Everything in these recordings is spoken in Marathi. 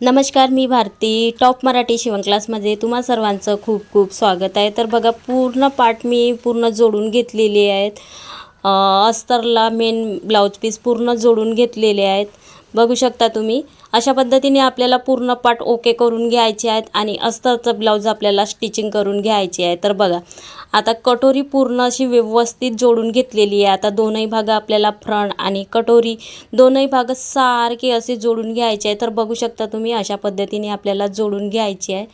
नमस्कार मी भारती. टॉप मराठी शिवण क्लासमध्ये तुम्हा सर्वांचं खूप खूप स्वागत आहे. तर बघा पूर्ण पाठ मी पूर्ण जोडून घेतलेली आहेत. अस्तरला मेन ब्लाऊज पीस पूर्ण जोडून घेतलेले आहेत. बघू शकता तुम्ही. अशा पद्धतीने आपल्याला पूर्ण पाठ ओके करून घ्यायचे आहेत आणि अस्तरचं ब्लाऊज आपल्याला स्टिचिंग करून घ्यायची आहे. तर बघा आता कटोरी पूर्ण अशी व्यवस्थित जोडून घेतलेली आहे. आता दोनही भाग आपल्याला फ्रंट आणि कटोरी दोनही भाग सारखे असे जोडून घ्यायचे आहे. तर बघू शकता तुम्ही अशा पद्धतीने आपल्याला जोडून घ्यायची आहे.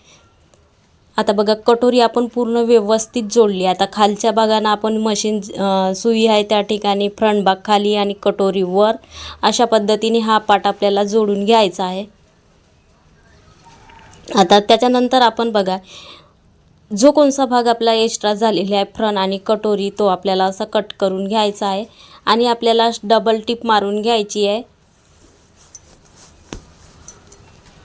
आता बघा कटोरी आपण पूर्ण व्यवस्थित जोडली. आता खालच्या भागानं आपण मशीन सुई आहे त्या ठिकाणी फ्रंट भाग खाली आणि कटोरी वर. अशा पद्धतीने हा पाट आपल्याला जोडून घ्यायचा आहे. आता त्याच्यानंतर आपण बघा जो कोणता भाग आपला एक्स्ट्रा झालेला आहे फ्रंट आणि कटोरी तो आपल्याला असा कट करून घ्यायचा आहे. आणि आपल्याला डबल टिप मारून घ्यायची आहे.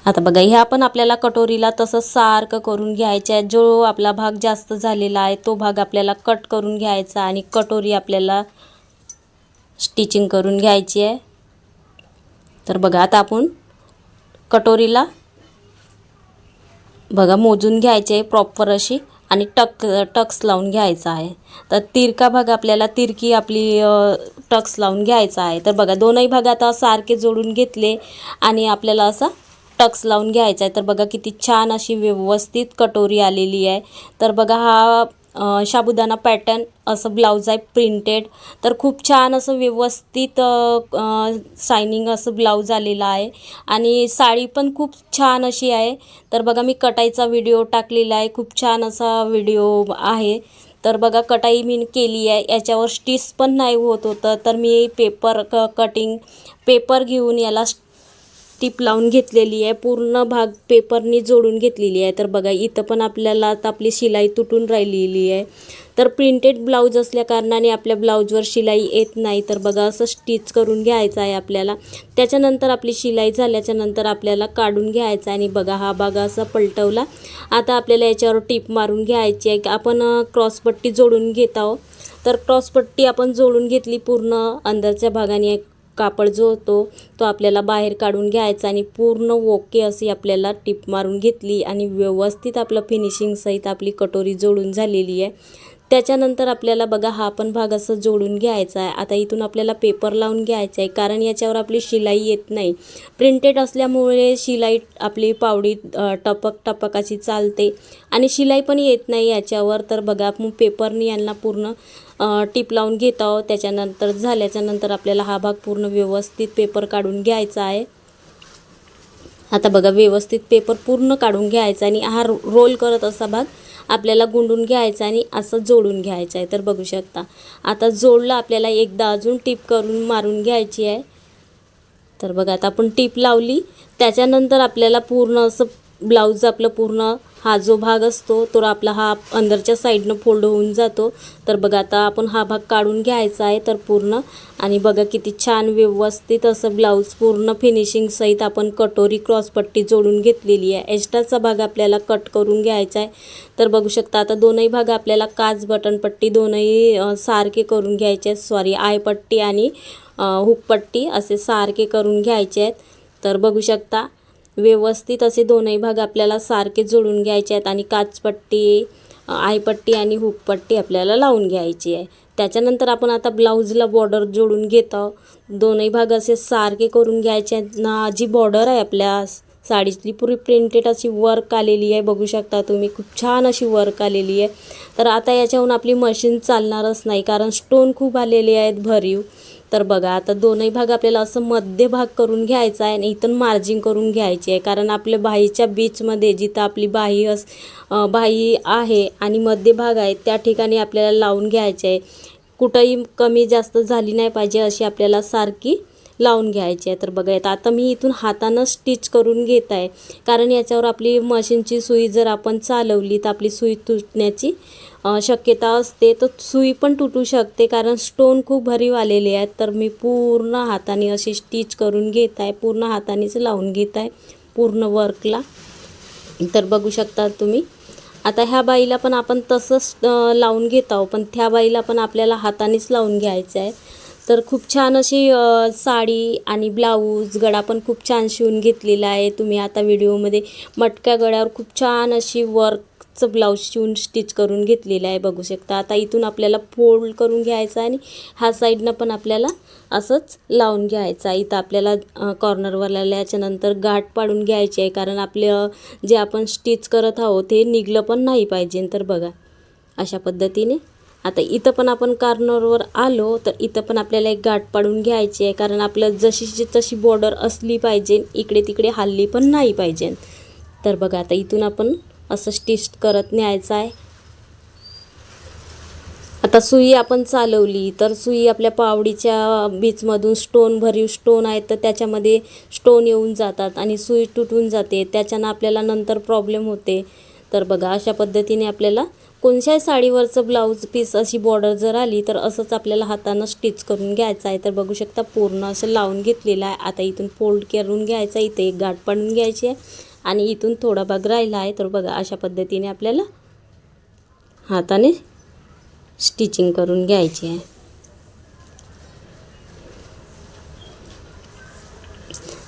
आता बघा ह्या पण आपल्याला कटोरीला तसं सारखं करून घ्यायचं आहे जो आपला भाग जास्त झालेला आहे तो भाग आपल्याला कट करून घ्यायचा आणि कटोरी आपल्याला स्टिचिंग करून घ्यायची आहे. तर बघा आता आपण कटोरीला बघा मोजून घ्यायचे आहे प्रॉपर अशी आणि टक टक्स लावून घ्यायचा आहे. तर तिरका भाग आपल्याला तिरकी आपली टक्स लावून घ्यायचा आहे. तर बघा दोनही भाग आता सारखे जोडून घेतले आणि आपल्याला असा टक्स लावून घ्यायचा आहे. तर बघा किती छान अशी व्यवस्थित कटोरी आलेली आहे. तर बघा हा शाबुदाना साबुदाणा पॅटर्न असं ब्लाऊज आहे प्रिंटेड तर खूप छान असं व्यवस्थित सायनिंग असं ब्लाऊज आलेला आहे. आणि साडी पण खूप छान अशी आहे. तर बघा मी कटाईचा व्हिडिओ टाकलेला आहे. खूप छान असा व्हिडिओ आहे. तर बघा कटाई मी केली आहे. याच्यावर स्टिच पण नाही होत होतं. तर मी पेपर क कटिंग पेपर घेऊन याला टीप लावून घेतलेली आहे. पूर्ण भाग पेपरनी जोडून घेतलेली आहे. तर बघा इथं पण आपल्याला आता आपली शिलाई तुटून राहिलेली आहे. तर प्रिंटेड ब्लाऊज असल्याकारणाने आपल्या ब्लाऊजवर शिलाई येत नाही. तर बघा असं स्टिच करून घ्यायचं आहे आपल्याला. त्याच्यानंतर आपली शिलाई झाल्याच्यानंतर आपल्याला काढून घ्यायचं आहे. आणि बघा हा भाग असा पलटवला. आता आपल्याला याच्यावर टीप मारून घ्यायची आहे. आपण क्रॉसपट्टी जोडून घेत आहोत. तर क्रॉसपट्टी आपण जोडून घेतली पूर्ण अंदरच्या भागाने. कापड जो होतो तो आपल्याला बाहेर काढून घ्यायचा आणि पूर्ण ओके अशी आपल्याला टिप मारून घेतली आणि व्यवस्थित आपलं फिनिशिंगसहित आपली कटोरी जोडून झालेली आहे. त्याच्यानंतर आपल्याला बघा हा पण भाग असं जोडून घ्यायचा आहे. आता इथून आपल्याला पेपर लावून घ्यायचा आहे कारण याच्यावर आपली शिलाई येत नाही. प्रिंटेड असल्यामुळे शिलाई आपली पावडी टपक टपक अशी चालते. आणि शिलाई पण येत नाही याच्यावर. तर बघा आपण पेपरनी यांना पूर्ण टिप टीप लावून घेत आहोत. त्याच्यानंतर झाल्याच्यानंतर आपल्याला हा भाग पूर्ण व्यवस्थित पेपर काढून घ्यायचा आहे. आता बघा व्यवस्थित पेपर पूर्ण काढून घ्यायचा आणि हा रो- रोल करत असा भाग आपल्याला गुंडून घ्यायचं आणि असं जोडून घ्यायचं आहे. तर बघू शकता. आता जोडलं आपल्याला एकदा अजून टीप करून मारून घ्यायची आहे. तर बघा आता आपण टीप लावली. त्याच्यानंतर आपल्याला पूर्ण असं ब्लाऊज आपलं पूर्ण हा जो भाग असतो तो आपला हा अंदरच्या साईडनं फोल्ड होऊन जातो. तर बघा आता आपण हा भाग काढून घ्यायचा आहे तर पूर्ण. आणि बघा किती छान व्यवस्थित असं ब्लाऊज पूर्ण फिनिशिंग सहित आपण कटोरी क्रॉसपट्टी जोडून घेतलेली आहे. एक्स्ट्राचा भाग आपल्याला कट करून घ्यायचा आहे. तर बघू शकता आता दोनही भाग आपल्याला काच बटनपट्टी दोनही सारखे करून घ्यायचे आहेत. सॉरी आयपट्टी आणि हुकपट्टी असे सारखे करून घ्यायचे आहेत. तर बघू शकता व्यवस्थित असे दोनही भाग आपल्याला सारखे जोडून घ्यायचे आहेत आणि काचपट्टी आयपट्टी आणि हुकपट्टी आपल्याला लावून घ्यायची आहे. त्याच्यानंतर आपण आता ब्लाऊजला बॉर्डर जोडून घेत. आहोत दोनही भाग असे सारखे करून घ्यायचे आहेत. ना जी बॉर्डर आहे आपल्या साडीतली पुरी प्रिंटेड अशी वर्क आलेली आहे. बघू शकता तुम्ही खूप छान अशी वर्क आलेली आहे. तर आता याच्याहून आपली मशीन चालणारच नाही कारण स्टोन खूप आलेले आहेत भरीव. तर बघा आता दोनही भाग आपल्याला असं मध्य भाग करून घ्यायचा आहे आणि इथून मार्जिन करून घ्यायची आहे. कारण आपल्या बाहीच्या बीचमध्ये जिथं आपली बाही अस बाही आहे आणि मध्य भाग आहे त्या ठिकाणी आपल्याला लावून घ्यायचे आहे. कुठंही कमी जास्त झाली नाही पाहिजे अशी आपल्याला सारखी लावून घ्यायची आहे. तर बघा आता आता मी इथून हातानं स्टिच करून घेत आहे. कारण याच्यावर आपली मशीनची सुई जर आपण चालवली तर आपली सुई तुटण्याची शक्यता असते तर सुई पण तुटू शकते कारण स्टोन खूप भरीव आलेले आहेत. तर मी पूर्ण हाताने अशी स्टिच करून घेत आहे पूर्ण हातानेच लावून घेत आहे पूर्ण वर्कला तर बघू शकता तुम्ही. आता ह्या बाईला पण आपण तसंच लावून घेत आहोत पण त्या बाईला पण आपल्याला हातानेच लावून घ्यायचं आहे. तर खूप छान अशी साडी आणि ब्लाऊज गळा पण खूप छान शिवून घेतलेला आहे. तुम्ही आता व्हिडिओमध्ये मटक्या गळ्यावर खूप छान अशी वर्क चं ब्लाऊज शिवून स्टिच करून घेतलेलं आहे बघू शकता. आता इथून आपल्याला फोल्ड करून घ्यायचं आणि ह्या साईडनं पण आपल्याला असंच लावून घ्यायचं आहे. इथं आपल्याला कॉर्नरवर आल्याच्यानंतर गाठ पाडून घ्यायची आहे कारण आपलं जे आपण स्टिच करत आहोत ते निघलं पण नाही पाहिजे. तर बघा अशा पद्धतीने. आता इथं पण आपण कॉर्नरवर आलो तर इथं पण आपल्याला एक गाठ पाडून घ्यायची आहे कारण आपलं जशीची तशी बॉर्डर असली पाहिजे इकडे तिकडे हल्ली पण नाही पाहिजे. तर बघा आता इथून आपण असं स्टिच करत न्यायचं आहे. आता सुई आपण चालवली तर सुई आपल्या पावडीच्या बीचमधून स्टोन भरीव स्टोन आहेत तर त्याच्यामध्ये स्टोन येऊन जातात आणि सुई तुटून जाते. त्याच्यानं आपल्याला नंतर प्रॉब्लेम होते. तर बघा अशा पद्धतीने आपल्याला कोणत्याही साडीवरचं ब्लाऊज पीस अशी बॉर्डर जर आली तर असंच आपल्याला हातानं स्टिच करून घ्यायचं आहे. तर बघू शकता पूर्ण असं लावून घेतलेलं आहे. आता इथून फोल्ड करून घ्यायचं आहे इथे एक गाठ पाडून घ्यायची आहे. आणि इथून थोडा भाग राहिला आहे तर बघा अशा पद्धतीने आपल्याला हाताने स्टिचिंग करून घ्यायची आहे.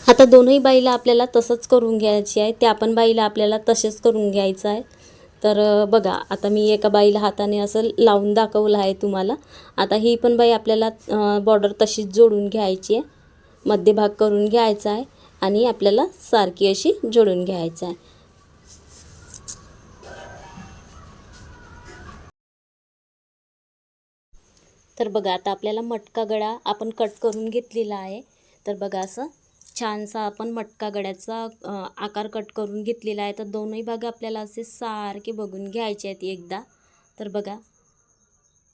आता दोनही बाईला आपल्याला तसंच करून घ्यायची आहे. त्या पण बाईला आपल्याला तसेच करून घ्यायचं आहे. तर बघा आता मी एका बाईला हाताने असं लावून दाखवलं आहे तुम्हाला. आता ही पण बाई आपल्याला बॉर्डर तशीच जोडून घ्यायची आहे. मध्यभाग करून घ्यायचा आहे. आणि आपल्याला सारखी अशी जोडून घ्यायचं आहे. तर बघा आता आपल्याला मटका गळा आपण कट करून घेतलेला आहे. तर बघा असं छानसा आपण मटका गड्याचा आकार कट करून घेतलेला आहे. तर दोनही भाग आपल्याला असे सारखे बघून घ्यायचे आहेत एकदा. तर बघा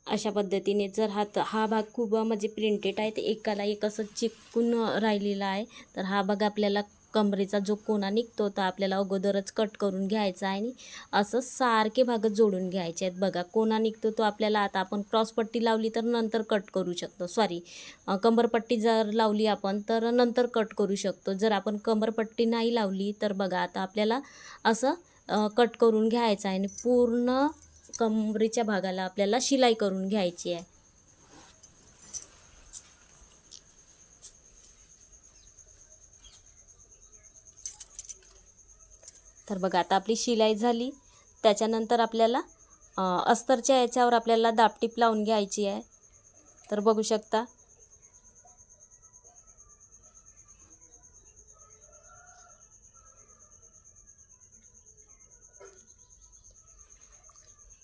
अशा पद्धतीने जर हा हा भाग खूप म्हणजे प्रिंटेड आहे तर एकाला एक असं चिकून राहिलेला आहे. तर हा भाग आपल्याला कमरेचा जो कोना निघतो तर आपल्याला अगोदरच कट करून घ्यायचा आहे आणि असं सारखे भाग जोडून घ्यायचे आहेत. बघा कोना निघतो तो आपल्याला आता आपण क्रॉसपट्टी लावली तर नंतर कट करू शकतो. सॉरी कंबरपट्टी जर लावली आपण तर नंतर कट करू शकतो. जर आपण कंबरपट्टी नाही लावली तर बघा आता आपल्याला असं कट करून घ्यायचं आहे आणि पूर्ण कमरेच्या भागाला आपल्याला शिलाई करून घ्यायची आहे. तर बघा आता आपली शिलाई झाली. त्याच्यानंतर आपल्याला अस्तरच्या याच्यावर आपल्याला दापटीप लावून घ्यायची आहे. तर बघू शकता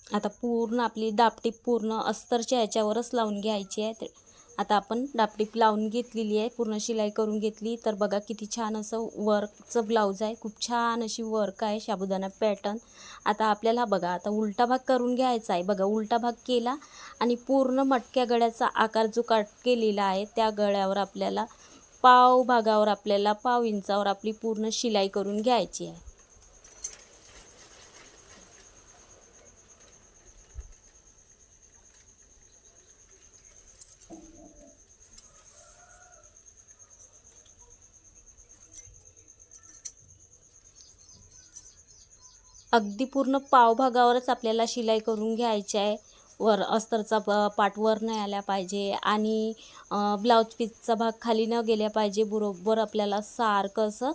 आता पूर्ण आपली दापटीप पूर्ण अस्तरच्या याच्यावरच लावून घ्यायची आहे. आता आपण दापटीप लावून घेतलेली आहे पूर्ण शिलाई करून घेतली. तर बघा किती छान असं वर्कचं ब्लाऊज आहे. खूप छान अशी वर्क आहे शाबुदाना पॅटर्न आता आपल्याला बघा आता उलटा भाग करून घ्यायचा आहे. बघा उलटा भाग केला आणि पूर्ण मटक्या गळ्याचा आकार जो काट केलेला आहे त्या गळ्यावर आपल्याला पाव भागावर आपल्याला पाव इंचावर आपली पूर्ण शिलाई करून घ्यायची आहे. अगदी पूर्ण पावभागावरच आपल्याला शिलाई करून घ्यायची आहे. वर अस्तरचा प पाट वर नाही आला पाहिजे आणि ब्लाऊज पीसचा भाग खाली न गेल्या पाहिजे. बरोबर आपल्याला सारखं असं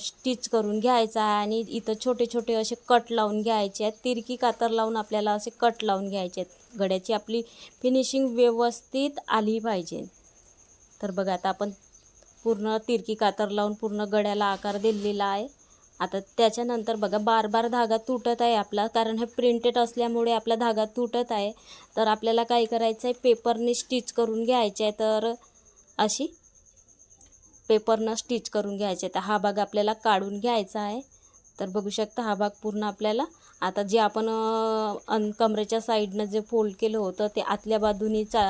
स्टिच करून घ्यायचं आहे आणि इथं छोटे छोटे असे कट लावून घ्यायचे आहेत. तिरकी कातर लावून आपल्याला असे कट लावून घ्यायचे आहेत. गड्याची आपली फिनिशिंग व्यवस्थित आली पाहिजे. तर बघा आता आपण पूर्ण तिरकी कातर लावून पूर्ण गड्याला आकार दिलेला आहे. आता त्याच्यानंतर बघा बार बार धागा तुटत आहे आपला कारण हे प्रिंटेड असल्यामुळे आपला धागा तुटत आहे. तर आपल्याला काय करायचं आहे पेपरने स्टिच करून घ्यायचे आहे तर अशी पेपरनं स्टिच करून घ्यायचे तर हा भाग आपल्याला काढून घ्यायचा आहे. तर बघू शकता हा भाग पूर्ण आपल्याला आता जे आपण अन कमरेच्या साईडनं जे फोल्ड केलं होतं ते आतल्या बाजूनी चा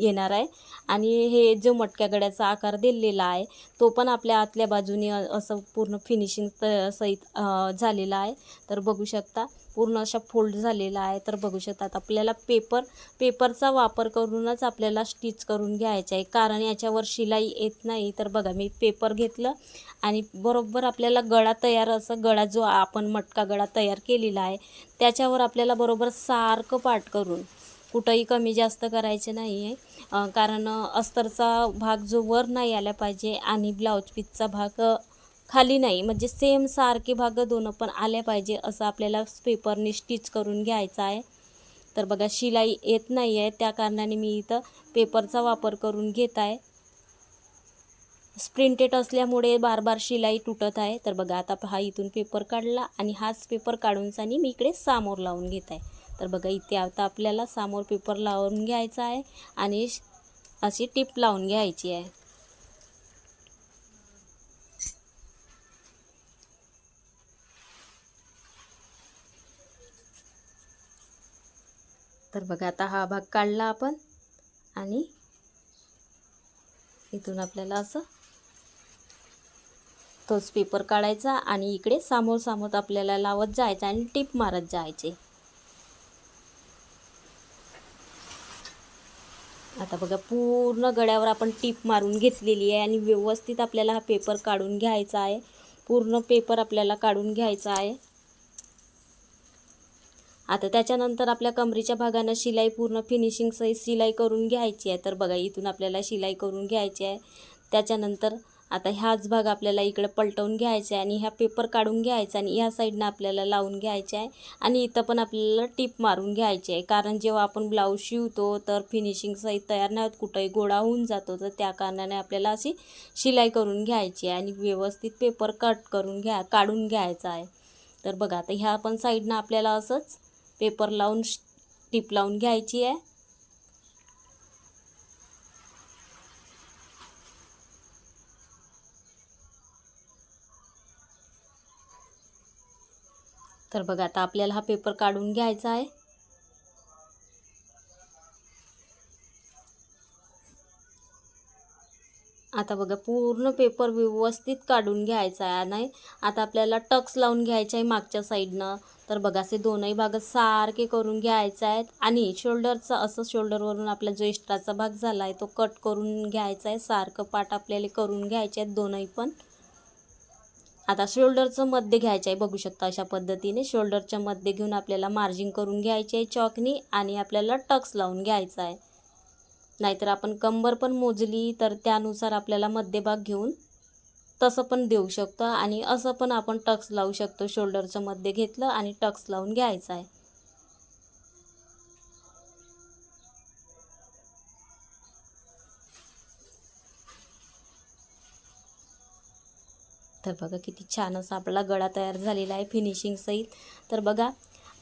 येणार आहे. आणि हे जो मटक्या गड्याचा आकार दिलेला आहे तो पण आपल्या आतल्या बाजूने असं पूर्ण फिनिशिंग त सहित झालेला आहे. तर बघू शकता पूर्ण अशा फोल्ड झालेला आहे. तर बघू शकतात आपल्याला पेपर पेपरचा वापर करूनच आपल्याला स्टिच करून घ्यायचं आहे. कारण याच्यावर शिलाई येत नाही. तर बघा मी पेपर घेतलं आणि बरोबर आपल्याला गळा तयार असं गळा जो आपण मटका गळा तयार केलेला आहे त्याच्यावर आपल्याला बरोबर सारखं पाठ करून कुठंही कमी जास्त करायचे नाही आहे कारण अस्तरचा भाग जो वर नाही आला पाहिजे आणि ब्लाऊज पीसचा भाग खाली नाही. म्हणजे सेम सारखे भाग दोन पण आल्या पाहिजे असं आपल्याला पेपरने स्टिच करून घ्यायचं आहे. तर बघा शिलाई येत नाही आहे त्या कारणाने मी इथं पेपरचा वापर करून घेत आहे. स्प्रिंटेड असल्यामुळे बार बार शिलाई तुटत आहे. तर बघा आता हा इथून पेपर काढला आणि हाच पेपर काढूनसानी मी इकडे सामोर लावून घेत आहे. तर बघा इथे आता आपल्याला समोर पेपर लावून घ्यायचा आहे आणि श- अशी टिप लावून घ्यायची आहे. तर बघा आता हा भाग काढला आपण आणि इथून आपल्याला असं तोच पेपर काढायचा आणि इकडे सामोर सामोर आपल्याला लावत जायचं आणि टिप मारत जायचे. आता बघा पूर्ण गळ्यावर आपण टीप मारून घेतलेली आहे आणि व्यवस्थित आपल्याला हा पेपर काढून घ्यायचा आहे. पूर्ण पेपर आपल्याला काढून घ्यायचा आहे. आता त्याच्यानंतर आपल्या कमरेच्या भागानं शिलाई पूर्ण फिनिशिंग सहित शिलाई करून घ्यायची आहे. तर बघा इथून आपल्याला शिलाई करून घ्यायची आहे. त्याच्यानंतर आता ह्याच भाग आपल्याला इकडं पलटवून घ्यायचा आहे आणि ह्या पेपर काढून घ्यायचा आणि ह्या साईडनं आपल्याला लावून घ्यायचे आहे. आणि इथं पण आपल्याला टीप मारून घ्यायची आहे. कारण जेव्हा आपण ब्लाऊज शिवतो तर फिनिशिंग साईज तयार नाही होत. कुठंही गोळा होऊन जातो. तर त्या कारणाने आपल्याला अशी शिलाई करून घ्यायची आहे आणि व्यवस्थित पेपर कट करून घ्या काढून घ्यायचा आहे. तर बघा आता ह्या पण साईडनं आपल्याला असंच पेपर लावून टीप लावून घ्यायची आहे. तर बघा आता आपल्याला हा पेपर काढून घ्यायचा आहे. आता बघा पूर्ण पेपर व्यवस्थित काढून घ्यायचा आहे नाही? आता आपल्याला टक्स लावून घ्यायचं आहे मागच्या साईडनं तर बघा असे दोनही भाग सारखे करून घ्यायचे आहेत. आणि शोल्डरचा असं शोल्डरवरून आपला जो एक्स्ट्राचा भाग झाला आहे तो कट करून घ्यायचा आहे. सारखं पाठ आपल्याला करून घ्यायचे आहेत दोनही पण. आता शोल्डरचं मध्ये घ्यायचं आहे. बघू शकता अशा पद्धतीने शोल्डरच्या मध्ये घेऊन आपल्याला मार्जिंग करून घ्यायची आहे चॉकनी आणि आपल्याला टक्स लावून घ्यायचा आहे. नाहीतर आपण कंबर पण मोजली तर त्यानुसार आपल्याला मध्यभाग घेऊन तसं पण देऊ शकतो आणि असं पण आपण टक्स लावू शकतो. शोल्डरचं मध्ये घेतलं आणि टक्स लावून घ्यायचं आहे. तर बघा किती छान असा आपला गळा तयार झालेला आहे फिनिशिंग सहित. तर बघा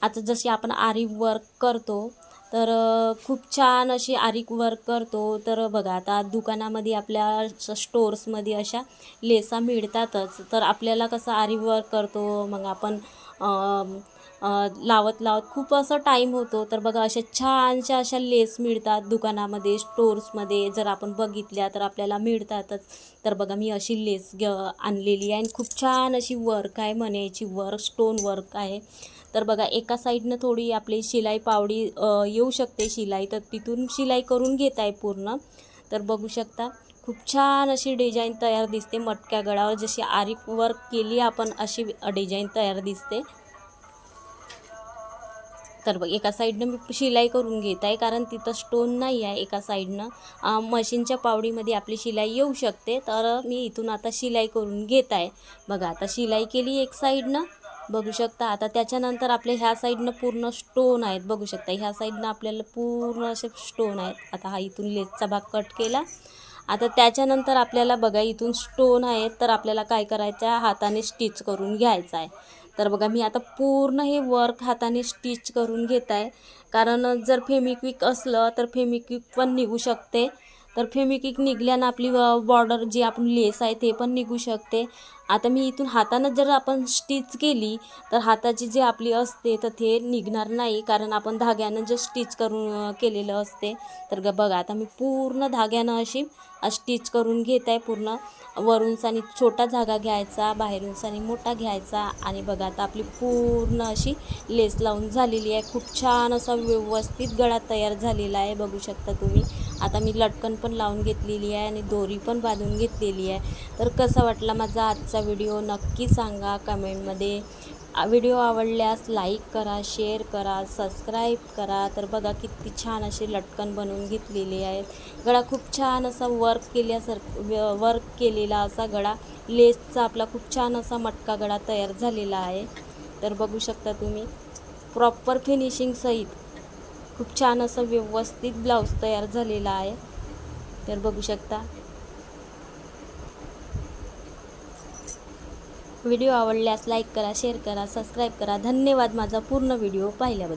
आता जशी आपण आरी वर्क करतो तर खूप छान अशी आरीक वर्क करतो. तर बघा आता दुकानामध्ये आपल्या स्टोर्समध्ये अशा लेसा मिळतातच. तर आपल्याला कसं आरी वर्क करतो? मग आपण लावत लावत खूप असं टाईम होतो. तर बघा अशा छानशा अशा लेस मिळतात दुकानामध्ये स्टोर्समध्ये जर आपण बघितल्या तर आपल्याला मिळतातच. तर बघा मी अशी लेस ग आणलेली आहे आणि खूप छान अशी वर्क आहे म्हणायची वर्क स्टोन वर्क आहे. तर बघा एका साईडनं थोडी आपली शिलाई पावडी येऊ शकते शिलाई. तर तिथून शिलाई करून घेत आहे पूर्ण. तर बघू शकता खूप छान अशी डिझाईन तयार दिसते मटक्या गळावर जशी आरीक वर्क केली आपण अशी डिझाईन तयार दिसते. तर बघ एका साईडनं मी शिलाई करून घेत आहे कारण तिथं स्टोन नाही आहे एका साईडनं मशीनच्या पावडीमध्ये आपली शिलाई येऊ शकते तर मी इथून आता शिलाई करून घेत आहे. बघा आता शिलाई केली एक साईडनं बघू शकता आता त्याच्यानंतर आपल्या ह्या साईडनं पूर्ण स्टोन आहेत. बघू शकता ह्या साईडनं आपल्याला पूर्ण असे स्टोन आहेत. आता हा इथून लेसचा भाग कट केला. आता त्याच्यानंतर आपल्याला बघा इथून स्टोन आहेत तर आपल्याला काय करायचं आहे? हाताने स्टिच करून घ्यायचं आहे. तर बघा मी आता पूर्ण हे वर्क हाताने स्टिच करून घेत आहे कारण जर फेमिक्विक असलं तर फेमिक्विक पण निघू शकते. तर फेमिक्विक निघल्यानं आपली बॉर्डर जी आपण लेस आहे ते पण निघू शकते. आता मी इथून हातानं जर आपण स्टिच केली तर हाताची जी आपली असते तर ते निघणार नाही. कारण आपण धाग्यानं जे स्टिच करून केलेलं असते तर ग बघा आता मी पूर्ण धाग्यानं अशी स्टिच करून घेत आहे पूर्ण वरूनसानी छोटा धागा घ्यायचा बाहेरूनसानी मोठा घ्यायचा. आणि बघा आता आपली पूर्ण अशी लेस लावून झालेली आहे. खूप छान असा व्यवस्थित गळा तयार झालेला आहे बघू शकता तुम्ही. आता मी लटकन पण लावून घेतलेली आहे आणि दोरी पण बांधून घेतलेली आहे. तर कसा वाटला माझा आजचा व्हिडिओ नक्की सांगा कमेंटमध्ये. व्हिडिओ आवडल्यास लाईक करा शेअर करा सबस्क्राईब करा. तर बघा किती छान असे लटकन बनवून घेतलेले आहेत. गळा खूप छान असा वर्क केल्यासारखं वर्क केलेला असा गळा. लेसचा आपला खूप छान असा मटका गळा तयार झालेला आहे. तर बघू शकता तुम्ही. प्रॉपर फिनिशिंगसहित खूप छान असं व्यवस्थित ब्लाऊज तयार झालेला आहे. तर बघू शकता. व्हिडिओ आवडल्यास लाईक करा शेअर करा सबस्क्राईब करा. धन्यवाद माझा पूर्ण व्हिडिओ पाहिल्याबद्दल.